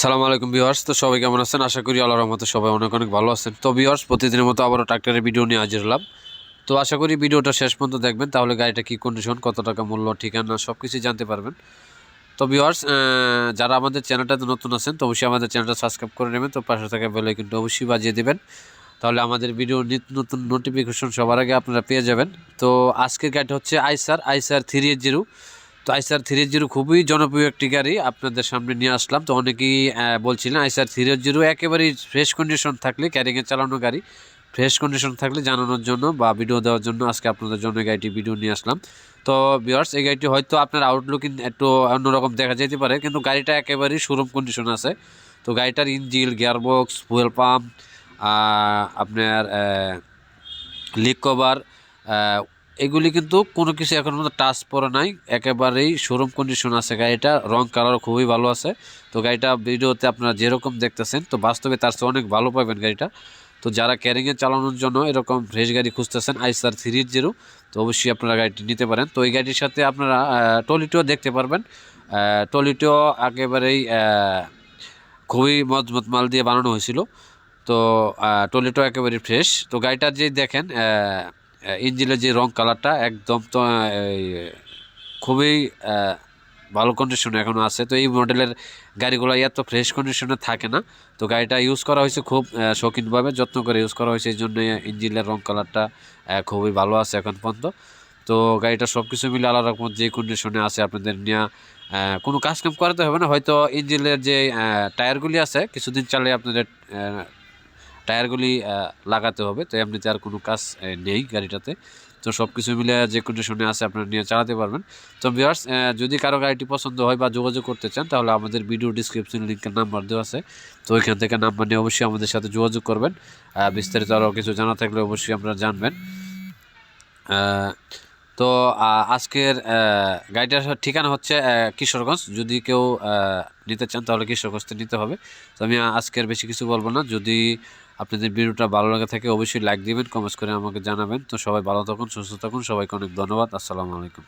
সালাম আলাইকুম বিহার্স তো সবাই কেমন আছেন? আশা করি আল্লাহর রহমতে সবাই অনেক অনেক ভালো আছেন। তো বিহার্স প্রতিদিনের মতো আবারও ট্রাক্টরের ভিডিও নিয়ে হাজির হলাম। তো আশা করি ভিডিওটা শেষ পর্যন্ত দেখবেন, তাহলে গাড়িটা কী কন্ডিশন কত টাকা মূল্য, ঠিকানা সব কিছুই জানতে পারবেন। তো বিহার্স যারা আমাদের চ্যানেলটাতে নতুন আছেন, তো অবশ্যই আমাদের চ্যানেলটা সাবস্ক্রাইব করে নেবেন, তো পাশে থাকা বেলে কিন্তু অবশ্যই বাজিয়ে দেবেন। তাহলে আমাদের ভিডিও নিত্য নতুন নোটিফিকেশন সবার আগে আপনারা পেয়ে যাবেন। তো আজকের গাড়িটা হচ্ছে আইসার আইসার থ্রি এইট জিরো তো আইসার থ্রি জিরো খুবই জনপ্রিয় একটি গাড়ি আপনাদের সামনে নিয়ে আসলাম। তো অনেকেই বলছিলেন আইসার থ্রি জিরো একেবারেই ফ্রেশ কন্ডিশন থাকলে ক্যারিংয়ে চালানো গাড়ি ফ্রেশ কন্ডিশন থাকলে জানানোর জন্য বা ভিডিও দেওয়ার জন্য আজকে আপনাদের জন্য গাড়িটি ভিডিও নিয়ে আসলাম। তো বিয়ার্স এই গাড়িটি হয়তো আপনার আউটলুকিং একটু অন্যরকম দেখা যেতে পারে, কিন্তু গাড়িটা একেবারেই শোরুম কন্ডিশন আছে। তো গাড়িটার ইঞ্জিল গিয়ারবক্স ফুয়েল পাম্প আপনার লিক কভার এগুলি কিন্তু কোনো কিছু এখন পর্যন্ত টাচ পরে নাই। একেবারেই শোরুম কন্ডিশন আছে গাড়িটা, রং কালার খুবই ভালো আছে। তো গাড়িটা ভিডিওতে আপনারা যেরকম দেখতেছেন, তো বাস্তবে তার চেয়ে অনেক ভালো পাবেন গাড়িটা। তো যারা ক্যারিংয়ে চালানোর জন্য এরকম ফ্রেশ গাড়ি খুঁজতেছেন আইসার থ্রি জিরো তো অবশ্যই আপনারা গাড়িটি নিতে পারেন। তো এই গাড়িটির সাথে আপনারা টলিটিও দেখতে পারবেন। টলিটিও একেবারেই খুবই মজবুত মাল দিয়ে বানানো হয়েছিল। তো টলিটো একেবারে ফ্রেশ তো গাড়িটার যে দেখেন ইঞ্জিনের যে রং কালারটা একদম তো খুবই ভালো কন্ডিশনে এখনও আছে। তো এই মডেলের গাড়িগুলো এত ফ্রেশ কন্ডিশনে থাকে না। তো গাড়িটা ইউজ করা হয়েছে খুব শৌখিনভাবে, যত্ন করে ইউজ করা হয়েছে। এই জন্য ইঞ্জিনের রং কালারটা খুবই ভালো আছে এখন পর্যন্ত। তো গাড়িটা সব কিছু মিলে আলাদা রকম যে কন্ডিশনে আছে আপনাদের নিয়ে কোনো কাজ কাম করাতে হবে না। হয়তো ইঞ্জিনের যে টায়ারগুলি আছে, কিছুদিন চালে আপনাদের টায়ারগুলি লাগাতে হবে। তো এমনিতে আর কোনো কাজ নেই গাড়িটাতে। তো সব কিছু মিলে যে কন্ডিশনে আছে আপনারা নিয়ে চালাতে পারবেন। তো ভিউয়ার্স যদি কারও গাড়িটি পছন্দ হয় বা যোগাযোগ করতে চান, তাহলে আমাদের ভিডিও ডিসক্রিপশন লিঙ্কের নাম্বার দেওয়া আছে। তো ওইখান থেকে নাম্বার নিয়ে অবশ্যই আমাদের সাথে যোগাযোগ করবেন। বিস্তারিত আরও কিছু জানা থাকলে অবশ্যই আপনারা জানবেন। তো আজকের গাড়িটার ঠিকানা হচ্ছে কিশোরগঞ্জ। যদি কেউ নিতে চান তাহলে কিশোরগঞ্জ নিতে হবে। তো আমি আজকের বেশি কিছু বলব না। যদি আপনাদের ভিডিওটা ভালো লাগে থাকে অবশ্যই লাইক দিবেন কমেন্টস করে আমাকে জানাবেন। তো সবাই ভালো থাকুন, সুস্থ থাকুন। সবাইকে অনেক ধন্যবাদ। আসসালামু আলাইকুম।